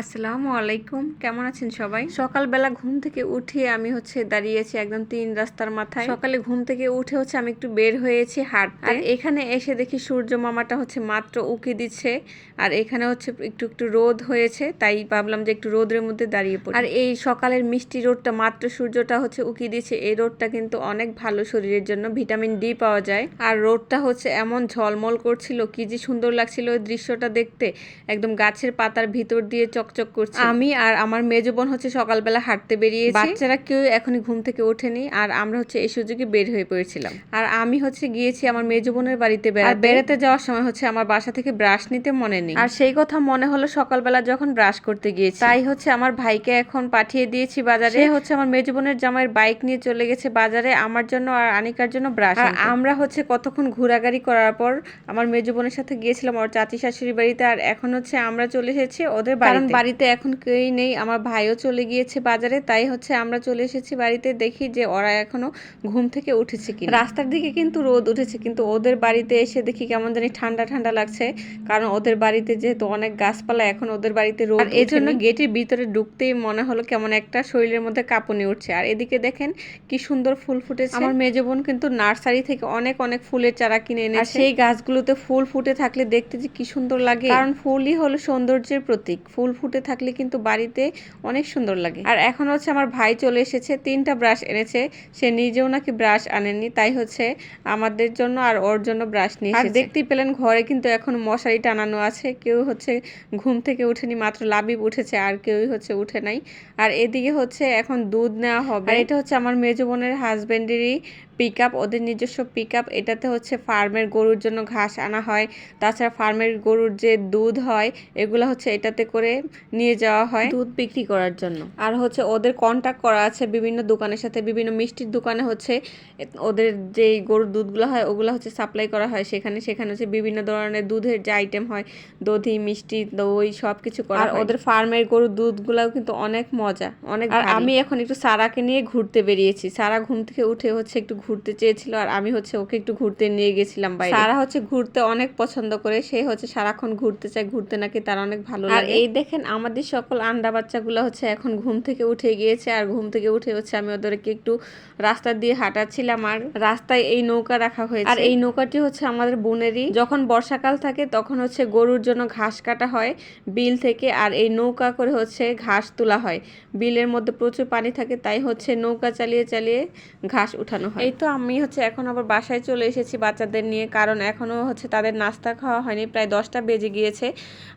আসসালামু আলাইকুম। কেমন আছেন সবাই? সকালবেলা ঘুম থেকে উঠে আমি হচ্ছে দাঁড়িয়েছি একদম তিন রাস্তার মাথায়। সকালে ঘুম থেকে উঠে হচ্ছে আমি একটু বের হয়েছি হাট আর এখানে এসে দেখি সূর্য মামাটা হচ্ছে মাত্র উকি দিচ্ছে। আর এখানে হচ্ছে একটু একটু রোদ হয়েছে, তাই ভাবলাম যে একটু রোদের মধ্যে দাঁড়িয়ে পড়ি। আর এই সকালের মিষ্টি রোদটা মাত্র সূর্যটা হচ্ছে উকি দিচ্ছে। এই রোদটা কিন্তু অনেক ভালো শরীরের জন্য, ভিটামিন ডি পাওয়া যায়। আর রোদটা হচ্ছে এমন ঝলমল করছিল, কি যে সুন্দর লাগছিল ওই দৃশ্যটা দেখতে। একদম গাছের পাতার ভিতর দিয়ে চকচক করছে। আমি আর আমার মেজো বোন হচ্ছে সকালবেলা হাঁটতে বেরিয়েছি। বাচ্চারা কেউ এখনই ঘুম থেকে ওঠেনি আর আমরা হচ্ছে এই সুযোগে বের হয়ে পড়েছিলাম। আর আমি হচ্ছে গিয়েছি আমার মেজো বোনের বাড়িতে বেড়াতে। বেড়াতে যাওয়ার সময় হচ্ছে আমার বাসা থেকে ব্রাশ নিতে মনে নেই। আর সেই কথা মনে হলো সকালবেলা যখন ব্রাশ করতে গিয়েছি। তাই হচ্ছে আমার ভাইকে এখন পাঠিয়ে দিয়েছি বাজারে। সে হচ্ছে আমার মেজো বোনের জামাইয়ের বাইক নিয়ে চলে গেছে বাজারে আমার জন্য আর আনিকার জন্য ব্রাশ আর আমরা হচ্ছে কতক্ষণ ঘোরাঘুরি করার পর আমার মেজো বোনের সাথে গিয়েছিলাম ওর চাচি শাশুড়ি বাড়িতে আর এখন হচ্ছে আমরা চলে এসেছি ওদের কারণ বাড়িতে এখন কেউই নেই আমার ভাইও চলে গিয়েছে বাজারে তাই হচ্ছে আমরা চলে এসেছি বাড়িতে দেখি যে ওরা এখনও ঘুম থেকে উঠেছে কি রাস্তার দিকে কিন্তু রোদ উঠেছে কিন্তু ওদের বাড়িতে এসে দেখি কেমন জানি ঠান্ডা ঠান্ডা লাগছে কারণ ওদের বাড়িতে যেহেতু অনেক গাছপালা এখন ওদের বাড়িতে রোদ এই জন্য গেটের ভিতরে ঢুকতেই মনে হলো কেমন একটা শরীরের মধ্যে কাঁপুনি উঠছে। আর এদিকে দেখেন কি সুন্দর ফুল ফুটেছে। আমার মেজো বোন কিন্তু নার্সারি থেকে অনেক অনেক ফুলের চারা কিনে এনেছে। সেই গাছগুলোতে ফুল ফুটে থাকলে দেখতে যে কি সুন্দর লাগে। কারণ ফুলই হলো সৌন্দর্যের প্রতীক ফুল ফুটে থাকলে কিন্তু বাড়িতে অনেক সুন্দর লাগে। আর এখন হচ্ছে আমার ভাই চলে এসেছে তিনটা ব্রাশ এনেছে। সে নিজেও নাকি ব্রাশ আনেনি তাই হচ্ছে আমাদের জন্য আর ওর জন্য ব্রাশ নিয়ে আর দেখতেই পেলেন ঘরে কিন্তু এখন মশারি টানানো আছে কেউ হচ্ছে ঘুম থেকে উঠেনি মাত্র লাবিব উঠেছে আর কেউই হচ্ছে উঠে নাই। আর এদিকে হচ্ছে এখন দুধ নেওয়া হবে। এটা হচ্ছে আমার মেজো বোনের হাজবেন্ডেরই পিক আপ ওদের নিজস্ব পিক আপ এটাতে হচ্ছে ফার্মের গরুর জন্য ঘাস আনা হয়। তাছাড়া ফার্মের গরুর যে দুধ হয় এগুলো হচ্ছে এটাতে করে নিয়ে যাওয়া হয়। দুধ বিক্রি করার জন্য। আর হচ্ছে ওদের কন্ট্যাক্ট করা আছে বিভিন্ন দোকানের সাথে বিভিন্ন মিষ্টির দোকানে হচ্ছে ওদের যে গরুর দুধগুলো হয় ওগুলো হচ্ছে সাপ্লাই করা হয়। সেখানে সেখানে হচ্ছে বিভিন্ন ধরনের দুধের যে আইটেম হয় দধি মিষ্টি দই সব কিছু করা আর ওদের ফার্মের গরুর দুধগুলাও কিন্তু অনেক মজা অনেক আর আমি এখন একটু সারাকে নিয়ে ঘুরতে বেরিয়েছি। সারা ঘুম থেকে উঠে হচ্ছে একটু ঘুরতে চেয়েছিল আর আমি হচ্ছে ওকে একটু ঘুরতে নিয়ে গেছিলাম বাইরে। সারা হচ্ছে ঘুরতে অনেক পছন্দ করে সে হচ্ছে সারাক্ষণ ঘুরতে চায় ঘুরতে নাকি তার অনেক ভালো লাগে। আর এই দেখেন আমাদের সকল আন্ডা বাচ্চাগুলো হচ্ছে এখন ঘুম থেকে উঠে গিয়েছে আর ঘুম থেকে উঠে হচ্ছে আমি ওদেরকে একটু রাস্তা দিয়ে হাঁটাচ্ছিলাম আর রাস্তায় এই নৌকা রাখা হয়েছে। আর এই নৌকাটি হচ্ছে আমাদের বোনেরই। যখন বর্ষাকাল থাকে তখন হচ্ছে গরুর জন্য ঘাস কাটা হয় বিল থেকে আর এই নৌকা করে হচ্ছে ঘাস তোলা হয়। বিলের মধ্যে প্রচুর পানি থাকে তাই হচ্ছে নৌকা চালিয়ে চালিয়ে ঘাস উঠানো হয়। এই তো আমি হচ্ছে এখন আবার বাসায় চলে এসেছি বাচ্চাদের নিয়ে কারণ এখনও হচ্ছে তাদের নাস্তা খাওয়া হয়নি প্রায় দশটা বেজে গিয়েছে।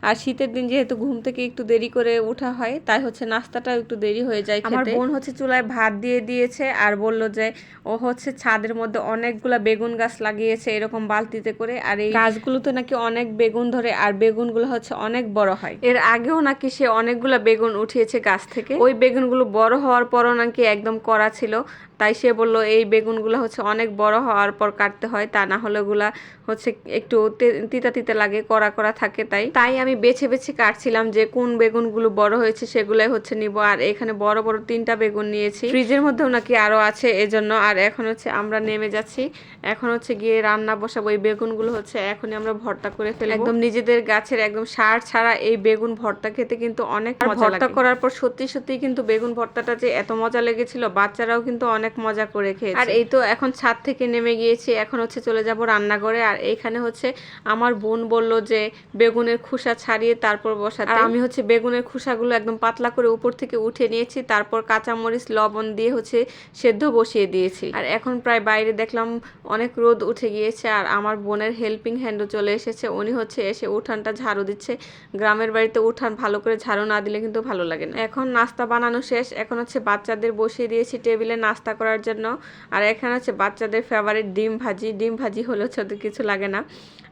আর শীতের দিন যেহেতু ঘুম থেকে একটু দেরি করে ওঠা হয় তাই হচ্ছে নাস্তাটা একটু দেরি হয়ে যায় আমার বোন হচ্ছে চুলায় ভাত দিয়ে দিয়েছে আর বলল যে ও হচ্ছে ছাদের মধ্যে অনেকগুলা বেগুন গাছ লাগিয়েছে এরকম বালতিতে করে আর এই গাছগুলোতে নাকি অনেক বেগুন ধরে আর বেগুনগুলো হচ্ছে অনেক বড় হয়। এর আগেও নাকি সে অনেকগুলা বেগুন উঠিয়েছে গাছ থেকে। ওই বেগুনগুলো বড় হওয়ার পরও নাকি একদম করা ছিল তাই সে বলল এই বেগুনগুলো হচ্ছে অনেক বড় হওয়ার পর কাটতে হয় তা না হলে ওগুলা হচ্ছে একটু তিতা তিতা লাগে কড়া কড়া থাকে তাই। তাই আমি বেছে বেছে কাটছিলাম যে কোন বেগুনগুলো বড় হয়েছে সেগুলাই হচ্ছে নিব আর এখানে বড় বড় তিনটা বেগুন নিয়েছি। ফ্রিজের মধ্যেও নাকি আরও আছে এজন্য আর এখন হচ্ছে আমরা নেমে যাচ্ছি। এখন হচ্ছে গিয়ে রান্না বসাবো এই বেগুনগুলো হচ্ছে এখনই আমরা ভর্তা করে ফেলব। একদম নিজেদের গাছের একদম সার ছাড়া এই বেগুন ভর্তা খেতে কিন্তু অনেক ভর্তা করার পর সত্যি সত্যি কিন্তু বেগুন ভর্তাটা যে এত মজা লেগেছিল বাচ্চারাও কিন্তু অনেক মজা করে খেয়েছে। আর এই তো এখন ছাদ থেকে নেমে গিয়েছি, এখন হচ্ছে চলে যাব রান্নাঘরে। আর এইখানে হচ্ছে আমার বোন বলল যে বেগুনের খোসা ছাড়িয়ে তারপর বসাতে। আর আমি হচ্ছে বেগুনের খোসাগুলো একদম পাতলা করে উপর থেকে উঠে নিয়েছি, তারপর কাঁচামরিচ, লবণ দিয়ে হচ্ছে সেদ্ধ বসিয়ে দিয়েছি। আর এখন প্রায় বাইরে দেখলাম অনেক রোদ উঠে গিয়েছে, আর আমার বোনের হেল্পিং হ্যান্ডও চলে এসেছে। উনি হচ্ছে এসে উঠানটা ঝাড়ু দিচ্ছে। গ্রামের বাড়িতে উঠান ভালো করে ঝাড়ু না দিলে কিন্তু ভালো লাগে না। এখন নাস্তা বানানো শেষ, এখন হচ্ছে বাচ্চাদের বসিয়ে দিয়েছি টেবিলে নাস্তা করার জন্য। আর এখানে হচ্ছে বাচ্চাদের ফেভারিট ডিম ভাজি। ডিম ভাজি হলে হচ্ছে ওদের কিছু লাগে না।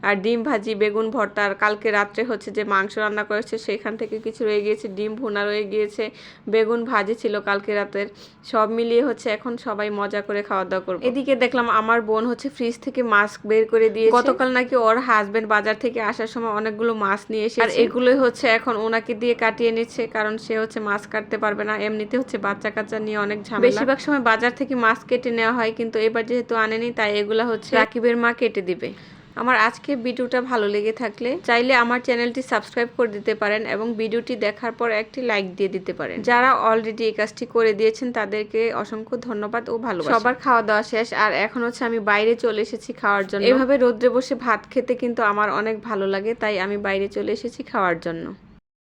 আর ডিম ভাজি, বেগুন ভর্তা, আর কালকে রাত্রে হচ্ছে যে মাংস রান্না করেছে, সেখান থেকে কিছু রয়ে গিয়েছে, ডিম ভুনা রয়ে গিয়েছে, বেগুন ভাজি ছিল কালকে রাতের। সব মিলিয়ে হচ্ছে এখন সবাই মজা করে খাওয়া দাওয়া করব। এদিকে দেখলাম আমার বোন হচ্ছে ফ্রিজ থেকে মাছ বের করে দিয়ে গতকাল নাকি ওর হাজবেন্ড বাজার থেকে আসার সময় অনেকগুলো মাছ নিয়ে এসে আর এগুলোই হচ্ছে এখন ওনাকে দিয়ে কাটিয়ে নিচ্ছে, কারণ সে হচ্ছে মাছ কাটতে পারবে না। এমনিতে হচ্ছে বাচ্চা কাচ্চা নিয়ে অনেক ঝামেলা। বেশিরভাগ সময় বাজার থেকে মাছ কেটে নেওয়া হয় কিন্তু এবার যেহেতু আনেনি তাই এগুলা হচ্ছে রাকিবের মা কেটে দিবে। আমার আজকে ভিডিওটা ভালো লেগে থাকলে চাইলে আমার চ্যানেলটি সাবস্ক্রাইব করে দিতে পারেন এবং ভিডিওটি দেখার পর একটি লাইক দিয়ে দিতে পারেন। যারা অলরেডি এই কাজটি করে দিয়েছেন তাদেরকে অসংখ্য ধন্যবাদ ও ভালো সবার খাওয়া দাওয়া শেষ আর এখন হচ্ছে আমি বাইরে চলে এসেছি খাওয়ার জন্য। এভাবে রোদ্রে বসে ভাত খেতে কিন্তু আমার অনেক ভালো লাগে তাই আমি বাইরে চলে এসেছি খাওয়ার জন্য।